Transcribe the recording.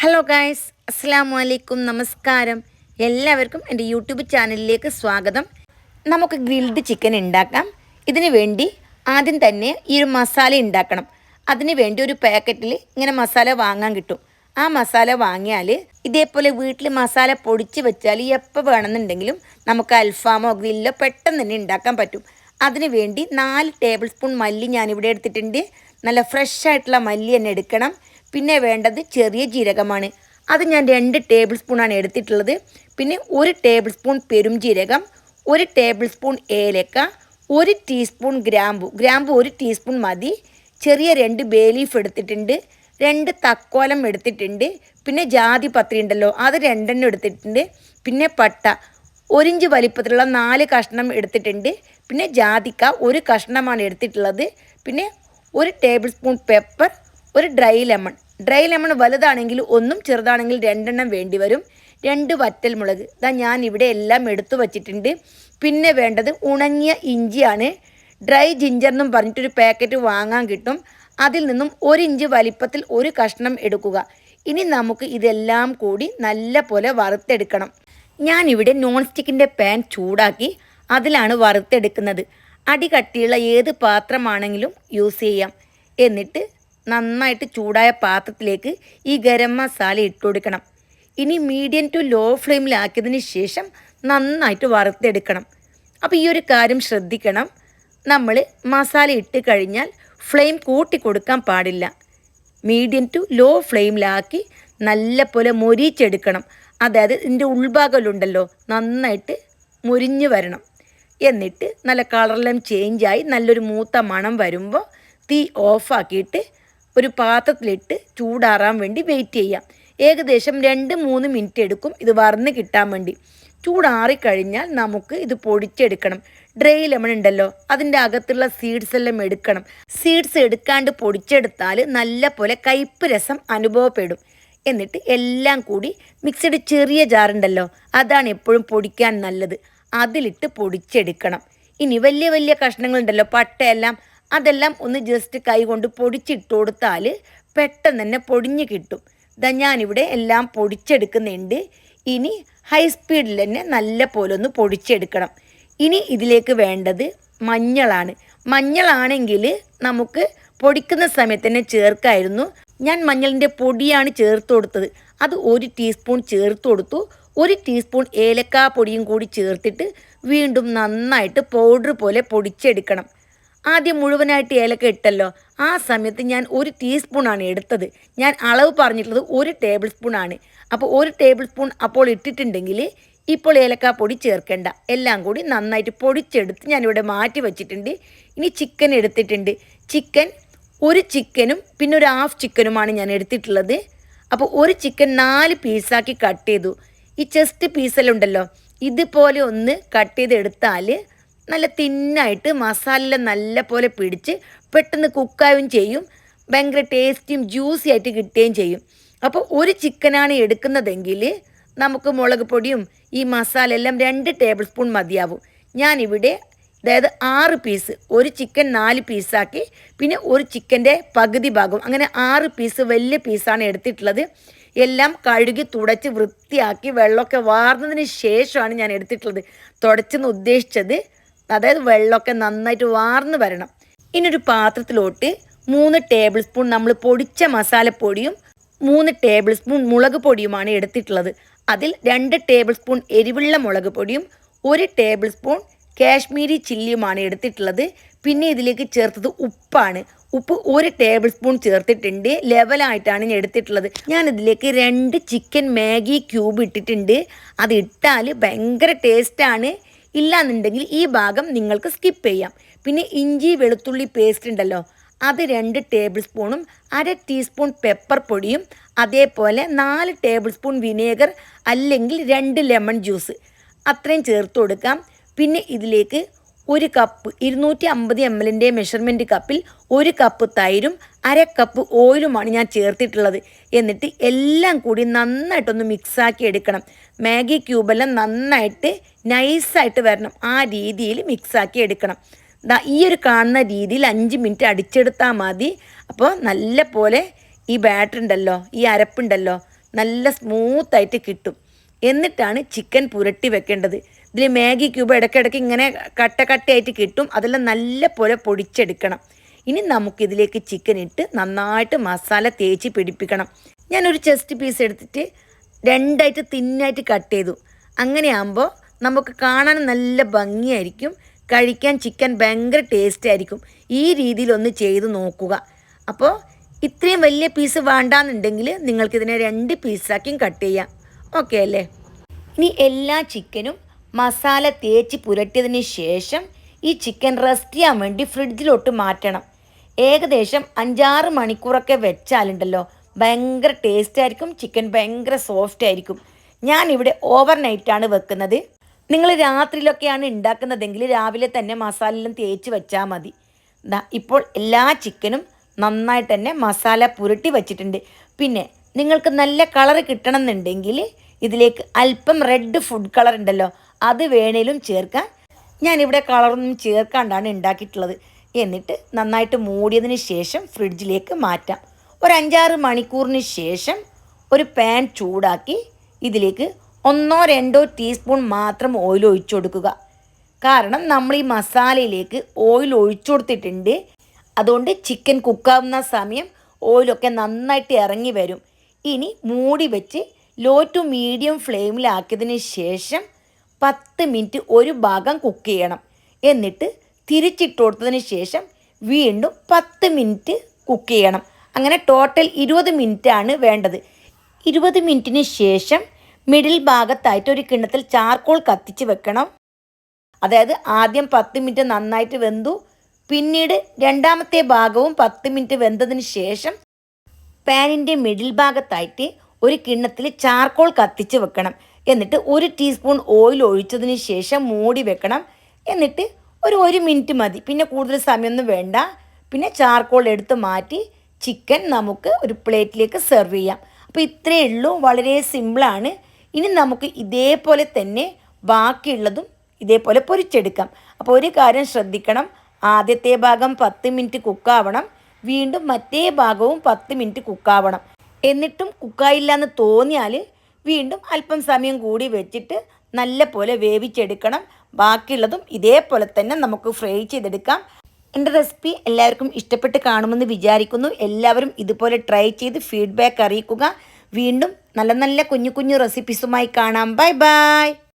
Hello guys അസ്സാം വലൈക്കും നമസ്കാരം എല്ലാവർക്കും എന്റെ യൂട്യൂബ് ചാനലിലേക്ക് സ്വാഗതം. നമുക്ക് ഗ്രിൽഡ് ചിക്കൻ ഉണ്ടാക്കാം ഇതിന് വേണ്ടി ആദ്യം തന്നെ ഈ ഒരു മസാല ഉണ്ടാക്കണം അതിന് വേണ്ടി ഒരു പാക്കറ്റിൽ ഇങ്ങനെ മസാല വാങ്ങാൻ കിട്ടും. ആ മസാല വാങ്ങിയാൽ ഇതേപോലെ വീട്ടിൽ മസാല പൊടിച്ച് വെച്ചാൽ എപ്പോൾ വേണമെന്നുണ്ടെങ്കിലും നമുക്ക് അൽഫാമോ ഗ്രില്ലോ പെട്ടെന്ന് തന്നെ ഉണ്ടാക്കാൻ പറ്റും. അതിന് വേണ്ടി നാല് ടേബിൾ സ്പൂൺ മല്ലി ഞാനിവിടെ എടുത്തിട്ടുണ്ട്. നല്ല ഫ്രഷ് ആയിട്ടുള്ള മല്ലി തന്നെ എടുക്കണം. പിന്നെ വേണ്ടത് ചെറിയ ജീരകമാണ്. അത് ഞാൻ രണ്ട് ടേബിൾ സ്പൂണാണ് എടുത്തിട്ടുള്ളത്. പിന്നെ ഒരു ടേബിൾ സ്പൂൺ പെരും ജീരകം ഒരു ടേബിൾ സ്പൂൺ ഏലക്ക ഒരു ടീസ്പൂൺ ഗ്രാമ്പു. ഗ്രാമ്പു ഒരു ടീസ്പൂൺ മതി. ചെറിയ രണ്ട് ബേ ലീഫ് എടുത്തിട്ടുണ്ട്. രണ്ട് തക്കോലം എടുത്തിട്ടുണ്ട്. പിന്നെ ജാതി പത്രി ഉണ്ടല്ലോ അത് രണ്ടെണ്ണം എടുത്തിട്ടുണ്ട്. പിന്നെ പട്ട ഒരിഞ്ച് വലിപ്പത്തിലുള്ള നാല് കഷ്ണം എടുത്തിട്ടുണ്ട്. പിന്നെ ജാതിക്ക ഒരു കഷ്ണമാണ് എടുത്തിട്ടുള്ളത്. പിന്നെ ഒരു ടേബിൾ സ്പൂൺ പെപ്പർ ഒരു ഡ്രൈ ലെമൺ. ഡ്രൈ ലെമൺ വലുതാണെങ്കിൽ ഒന്നും ചെറുതാണെങ്കിൽ രണ്ടെണ്ണം വേണ്ടി വരും. രണ്ട് വറ്റൽ മുളക്. ഇതാ ഞാൻ ഇവിടെ എല്ലാം എടുത്തു വച്ചിട്ടുണ്ട്. പിന്നെ വേണ്ടത് ഉണങ്ങിയ ഇഞ്ചിയാണ്. ഡ്രൈ ജിഞ്ചർ എന്നും പറഞ്ഞിട്ടൊരു പാക്കറ്റ് വാങ്ങാൻ കിട്ടും. അതിൽ നിന്നും ഒരു ഇഞ്ച് വലിപ്പത്തിൽ ഒരു കഷ്ണം എടുക്കുക. ഇനി നമുക്ക് ഇതെല്ലാം കൂടി നല്ല പോലെ വറുത്തെടുക്കണം. ഞാനിവിടെ നോൺ സ്റ്റിക്കിന്റെ പാൻ ചൂടാക്കി അതിലാണ് വറുത്തെടുക്കുന്നത്. അടി കട്ടിയുള്ള ഏത് പാത്രമാണെങ്കിലും യൂസ് ചെയ്യാം. എന്നിട്ട് നന്നായിട്ട് ചൂടായ പാത്രത്തിലേക്ക് ഈ ഗരം മസാല ഇട്ട് കൊടുക്കണം. ഇനി മീഡിയം ടു ലോ ഫ്ലെയിമിലാക്കിയതിന് ശേഷം നന്നായിട്ട് വറുത്തെടുക്കണം. അപ്പോൾ ഈ ഒരു കാര്യം ശ്രദ്ധിക്കണം. നമ്മൾ മസാല ഇട്ട് കഴിഞ്ഞാൽ ഫ്ലെയിം കൂട്ടി കൊടുക്കാൻ പാടില്ല. മീഡിയം ടു ലോ ഫ്ലെയിമിലാക്കി നല്ല പോലെ മൊരിച്ചെടുക്കണം. അതായത് ഇതിന്റെ ഉൾഭാഗമുണ്ടല്ലോ നന്നായിട്ട് മുരിഞ്ഞ് വരണം. എന്നിട്ട് നല്ല കളറെല്ലാം ചേഞ്ചായി നല്ലൊരു മൂത്ത മണം വരുമ്പോൾ തീ ഓഫാക്കിയിട്ട് ഒരു പാത്രത്തിലിട്ട് ചൂടാറാൻ വേണ്ടി വെയിറ്റ് ചെയ്യാം. ഏകദേശം രണ്ട് മൂന്ന് മിനിറ്റ് എടുക്കും ഇത് വറന്ന് കിട്ടാൻ വേണ്ടി. ചൂടാറിക്കഴിഞ്ഞാൽ നമുക്ക് ഇത് പൊടിച്ചെടുക്കണം. ഡ്രൈ ലെമൺ ഉണ്ടല്ലോ അതിന്റെ അകത്തുള്ള സീഡ്സ് എല്ലാം എടുക്കണം. സീഡ്സ് എടുക്കാണ്ട് പൊടിച്ചെടുത്താൽ നല്ല പോലെ കയ്പ്പ് രസം അനുഭവപ്പെടും. എന്നിട്ട് എല്ലാം കൂടി മിക്സഡ് ചെറിയ ജാറുണ്ടല്ലോ അതാണ് എപ്പോഴും പൊടിക്കാൻ നല്ലത്. അതിലിട്ട് പൊടിച്ചെടുക്കണം. ഇനി വലിയ വലിയ കഷ്ണങ്ങളുണ്ടല്ലോ പട്ടയെല്ലാം അതെല്ലാം ഒന്ന് ജസ്റ്റ് കൈ കൊണ്ട് പൊടിച്ചിട്ട് കൊടുത്താൽ പെട്ടെന്ന് തന്നെ പൊടിഞ്ഞ് കിട്ടും. ഇതാ ഞാനിവിടെ എല്ലാം പൊടിച്ചെടുക്കുന്നുണ്ട്. ഇനി ഹൈ സ്പീഡിൽ തന്നെ നല്ല പോലെ ഒന്ന് പൊടിച്ചെടുക്കണം. ഇനി ഇതിലേക്ക് വേണ്ടത് മഞ്ഞളാണ്. മഞ്ഞളാണെങ്കിൽ നമുക്ക് പൊടിക്കുന്ന സമയത്ത് തന്നെ ചേർക്കായിരുന്നു. ഞാൻ മഞ്ഞളിന്റെ പൊടിയാണ് ചേർത്ത് കൊടുത്തത്. അത് ഒരു ടീസ്പൂൺ ചേർത്ത് കൊടുത്തു. ഒരു ടീസ്പൂൺ ഏലക്കാ പൊടിയും കൂടി ചേർത്തിട്ട് വീണ്ടും നന്നായിട്ട് പൗഡർ പോലെ പൊടിച്ചെടുക്കണം. ആദ്യം മുഴുവനായിട്ട് ഏലക്ക ഇട്ടല്ലോ. ആ സമയത്ത് ഞാൻ ഒരു ടീസ്പൂണാണ് എടുത്തത്. ഞാൻ അളവ് പറഞ്ഞിട്ടുള്ളത് ഒരു ടേബിൾ സ്പൂണാണ് അപ്പോൾ ഒരു ടേബിൾ സ്പൂൺ അപ്പോൾ ഇട്ടിട്ടുണ്ടെങ്കിൽ ഇപ്പോൾ ഏലക്കാ പൊടി ചേർക്കേണ്ട. എല്ലാം കൂടി നന്നായിട്ട് പൊടിച്ചെടുത്ത് ഞാനിവിടെ മാറ്റി വെച്ചിട്ടുണ്ട്. ഇനി ചിക്കൻ എടുത്തിട്ടുണ്ട്. ചിക്കൻ ഒരു ചിക്കനും പിന്നെ ഒരു ഹാഫ് ചിക്കനുമാണ് ഞാൻ എടുത്തിട്ടുള്ളത്. അപ്പോൾ ഒരു ചിക്കൻ നാല് പീസാക്കി കട്ട് ചെയ്തു. ഈ ചെസ്റ്റ് പീസെല്ലാം ഉണ്ടല്ലോ. ഇതുപോലെ ഒന്ന് കട്ട് ചെയ്ത് എടുത്താൽ നല്ല തിന്നായിട്ട് മസാല നല്ല പോലെ പിടിച്ച് പെട്ടെന്ന് കുക്കാവും ചെയ്യും. ഭയങ്കര ടേസ്റ്റിയും ജ്യൂസി ആയിട്ട് കിട്ടുകയും ചെയ്യും. അപ്പോൾ ഒരു ചിക്കനാണ് എടുക്കുന്നതെങ്കിൽ നമുക്ക് മുളക് പൊടിയും ഈ മസാല എല്ലാം രണ്ട് ടേബിൾ സ്പൂൺ മതിയാവും. ഞാനിവിടെ അതായത് ആറ് പീസ് ഒരു ചിക്കൻ നാല് പീസാക്കി പിന്നെ ഒരു ചിക്കന്റെ പകുതി ഭാഗം അങ്ങനെ ആറ് പീസ് വലിയ പീസാണ് എടുത്തിട്ടുള്ളത്. എല്ലാം കഴുകി തുടച്ച് വൃത്തിയാക്കി വെള്ളമൊക്കെ വാർന്നതിന് ശേഷമാണ് ഞാൻ എടുത്തിട്ടുള്ളത്. തുടച്ചെന്ന് ഉദ്ദേശിച്ചത് അതായത് വെള്ളമൊക്കെ നന്നായിട്ട് വാർന്ന് വരണം. ഇനി ഒരു പാത്രത്തിലോട്ട് മൂന്ന് ടേബിൾ സ്പൂൺ നമ്മൾ പൊടിച്ച മസാലപ്പൊടിയും മൂന്ന് ടേബിൾ സ്പൂൺ മുളക് പൊടിയുമാണ് എടുത്തിട്ടുള്ളത്. അതിൽ രണ്ട് ടേബിൾ സ്പൂൺ എരിവുള്ള മുളക് പൊടിയും ഒരു ടേബിൾ സ്പൂൺ കാശ്മീരി ചില്ലിയുമാണ് എടുത്തിട്ടുള്ളത്. പിന്നെ ഇതിലേക്ക് ചേർത്തത് ഉപ്പാണ്. ഉപ്പ് ഒരു ടേബിൾ സ്പൂൺ ചേർത്തിട്ടുണ്ട്. ലെവലായിട്ടാണ് ഞാൻ എടുത്തിട്ടുള്ളത്. ഞാൻ ഇതിലേക്ക് രണ്ട് ചിക്കൻ മാഗി ക്യൂബ് ഇട്ടിട്ടുണ്ട്. അത് ഇട്ടാൽ ഭയങ്കര ടേസ്റ്റാണ് ഇല്ലാന്നുണ്ടെങ്കിൽ ഈ ഭാഗം നിങ്ങൾക്ക് സ്കിപ്പ് ചെയ്യാം. പിന്നെ ഇഞ്ചി വെളുത്തുള്ളി പേസ്റ്റ് ഉണ്ടല്ലോ അത് രണ്ട് ടേബിൾ സ്പൂണും അര ടീസ്പൂൺ പെപ്പർ പൊടിയും അതേപോലെ നാല് ടേബിൾ സ്പൂൺ വിനേഗർ അല്ലെങ്കിൽ രണ്ട് ലെമൺ ജ്യൂസ് അത്രയും ചേർത്ത് കൊടുക്കാം. പിന്നെ ഇതിലേക്ക് ഒരു കപ്പ് ഇരുന്നൂറ്റി അമ്പത് എം എല്ലിന്റെ മെഷർമെന്റ് കപ്പിൽ ഒരു കപ്പ് തൈരും അര കപ്പ് ഓയിലുമാണ് ഞാൻ ചേർത്തിട്ടുള്ളത്. എന്നിട്ട് എല്ലാം കൂടി നന്നായിട്ടൊന്ന് മിക്സാക്കി എടുക്കണം. മാഗി ക്യൂബെല്ലാം നന്നായിട്ട് നൈസായിട്ട് വരണം. ആ രീതിയിൽ മിക്സാക്കി എടുക്കണം. ദാ ഈ ഒരു കാണുന്ന രീതിയിൽ അഞ്ച് മിനിറ്റ് അടിച്ചെടുത്താൽ മതി. അപ്പോൾ നല്ല പോലെ ഈ ബാറ്റർ ഉണ്ടല്ലോ ഈ അരപ്പുണ്ടല്ലോ നല്ല സ്മൂത്തായിട്ട് കിട്ടും. എന്നിട്ടാണ് ചിക്കൻ പുരട്ടി വെക്കേണ്ടത്. ഇതിൽ മാഗി ക്യൂബ് ഇടയ്ക്കിടയ്ക്ക് ഇങ്ങനെ കട്ട കട്ടയായിട്ട് കിട്ടും. അതെല്ലാം നല്ല പോലെ പൊടിച്ചെടുക്കണം. ഇനി നമുക്കിതിലേക്ക് ചിക്കൻ ഇട്ട് നന്നായിട്ട് മസാല തേച്ച് പിടിപ്പിക്കണം. ഞാനൊരു ചെസ്റ്റ് പീസ് എടുത്തിട്ട് രണ്ടായിട്ട് തിന്നായിട്ട് കട്ട് ചെയ്തു. അങ്ങനെയാകുമ്പോൾ നമുക്ക് കാണാൻ നല്ല ഭംഗിയായിരിക്കും. കഴിക്കാൻ ചിക്കൻ ഭയങ്കര ടേസ്റ്റ് ആയിരിക്കും. ഈ രീതിയിലൊന്ന് ചെയ്ത് നോക്കുക. അപ്പോൾ ഇത്രയും വലിയ പീസ് വേണ്ടാന്നുണ്ടെങ്കിൽ നിങ്ങൾക്കിതിനെ രണ്ട് പീസാക്കിയും കട്ട് ചെയ്യാം. ഓക്കെ അല്ലേ? ഇനി എല്ലാ ചിക്കനും മസാല തേച്ച് പുരട്ടിയതിന് ശേഷം ഈ ചിക്കൻ റെസ്റ്റ് ചെയ്യാൻ വേണ്ടി ഫ്രിഡ്ജിലോട്ട് മാറ്റണം. ഏകദേശം അഞ്ചാറ് മണിക്കൂറൊക്കെ വെച്ചാലുണ്ടല്ലോ. ഭയങ്കര ടേസ്റ്റ് ആയിരിക്കും ചിക്കൻ ഭയങ്കര സോഫ്റ്റ് ആയിരിക്കും. ഞാനിവിടെ ഓവർ നൈറ്റാണ് വെക്കുന്നത്. നിങ്ങൾ രാത്രിയിലൊക്കെയാണ് ഉണ്ടാക്കുന്നതെങ്കിൽ രാവിലെ തന്നെ മസാലയെല്ലാം തേച്ച് വെച്ചാൽ മതി. ഇപ്പോൾ എല്ലാ ചിക്കനും നന്നായിട്ട് തന്നെ മസാല പുരട്ടി വെച്ചിട്ടുണ്ട്. പിന്നെ നിങ്ങൾക്ക് നല്ല കളർ കിട്ടണം എന്നുണ്ടെങ്കിൽ ഇതിലേക്ക് അല്പം റെഡ് ഫുഡ് കളർ ഉണ്ടല്ലോ. അത് വേണേലും ചേർക്കാൻ. ഞാനിവിടെ കളറൊന്നും ചേർക്കാണ്ടാണ് ഉണ്ടാക്കിയിട്ടുള്ളത് എന്നിട്ട് നന്നായിട്ട് മൂടിയതിന് ശേഷം ഫ്രിഡ്ജിലേക്ക് മാറ്റാം. ഒരു അഞ്ചാറ് മണിക്കൂറിന് ശേഷം ഒരു പാൻ ചൂടാക്കി ഇതിലേക്ക് ഒന്നോ രണ്ടോ ടീസ്പൂൺ മാത്രം ഓയിൽ ഒഴിച്ചു കൊടുക്കുക. കാരണം നമ്മൾ ഈ മസാലയിലേക്ക് ഓയിൽ ഒഴിച്ചു കൊടുത്തിട്ടുണ്ട്. അതുകൊണ്ട് ചിക്കൻ കുക്കാവുന്ന സമയം ഓയിലൊക്കെ നന്നായിട്ട് ഇറങ്ങി വരും. ഇനി മൂടി വെച്ച് ലോ ടു മീഡിയം ഫ്ലെയിമിലാക്കിയതിന് ശേഷം പത്ത് മിനിറ്റ് ഒരു ഭാഗം കുക്ക് ചെയ്യണം. എന്നിട്ട് തിരിച്ചിട്ട് കൊടുത്തതിന് ശേഷം വീണ്ടും പത്ത് മിനിറ്റ് കുക്ക് ചെയ്യണം. അങ്ങനെ ടോട്ടൽ ഇരുപത് ആണ് വേണ്ടത്. ഇരുപത് മിനിറ്റിന് ശേഷം മിഡിൽ ഭാഗത്തായിട്ട് ഒരു കിണ്ണത്തിൽ ചാർക്കോൾ കത്തിച്ച് വെക്കണം. അതായത് ആദ്യം പത്ത് മിനിറ്റ് നന്നായിട്ട് വെന്തു. പിന്നീട് രണ്ടാമത്തെ ഭാഗവും പത്ത് മിനിറ്റ് വെന്തതിന് ശേഷം പാനിന്റെ മിഡിൽ ഭാഗത്തായിട്ട് ഒരു കിണ്ണത്തിൽ ചാർക്കോൾ കത്തിച്ച് വെക്കണം. എന്നിട്ട് ഒരു ടീസ്പൂൺ ഓയിൽ ഒഴിച്ചതിന് ശേഷം മൂടി വെക്കണം. എന്നിട്ട് ഒരു ഒരു മിനിറ്റ് മതി. പിന്നെ കൂടുതൽ സമയമൊന്നും വേണ്ട. പിന്നെ ചാർക്കോൾ എടുത്ത് മാറ്റി ചിക്കൻ നമുക്ക് ഒരു പ്ലേറ്റിലേക്ക് സെർവ് ചെയ്യാം. അപ്പോൾ ഇത്രയേ ഉള്ളൂ. വളരെ സിമ്പിളാണ് ഇനി നമുക്ക് ഇതേപോലെ തന്നെ ബാക്കിയുള്ളതും ഇതേപോലെ പൊരിച്ചെടുക്കാം. അപ്പോൾ ഒരു കാര്യം ശ്രദ്ധിക്കണം. ആദ്യത്തെ ഭാഗം പത്ത് മിനിറ്റ് കുക്കാവണം വീണ്ടും മറ്റേ ഭാഗവും പത്ത് മിനിറ്റ് കുക്കാവണം എന്നിട്ടും കുക്കായില്ല എന്ന് തോന്നിയാൽ വീണ്ടും അല്പം സമയം കൂടി വെച്ചിട്ട് നല്ല പോലെ വേവിച്ചെടുക്കണം. ബാക്കിയുള്ളതും ഇതേപോലെ തന്നെ നമുക്ക് ഫ്രൈ ചെയ്തെടുക്കാം. എന്റെ റെസിപ്പി എല്ലാവർക്കും ഇഷ്ടപ്പെട്ട് കാണുമെന്ന് വിചാരിക്കുന്നു. എല്ലാവരും ഇതുപോലെ ട്രൈ ചെയ്ത് ഫീഡ്ബാക്ക് അറിയിക്കുക. വീണ്ടും നല്ല നല്ല കുഞ്ഞു കുഞ്ഞു റെസിപ്പീസുമായി കാണാം. Bye bye.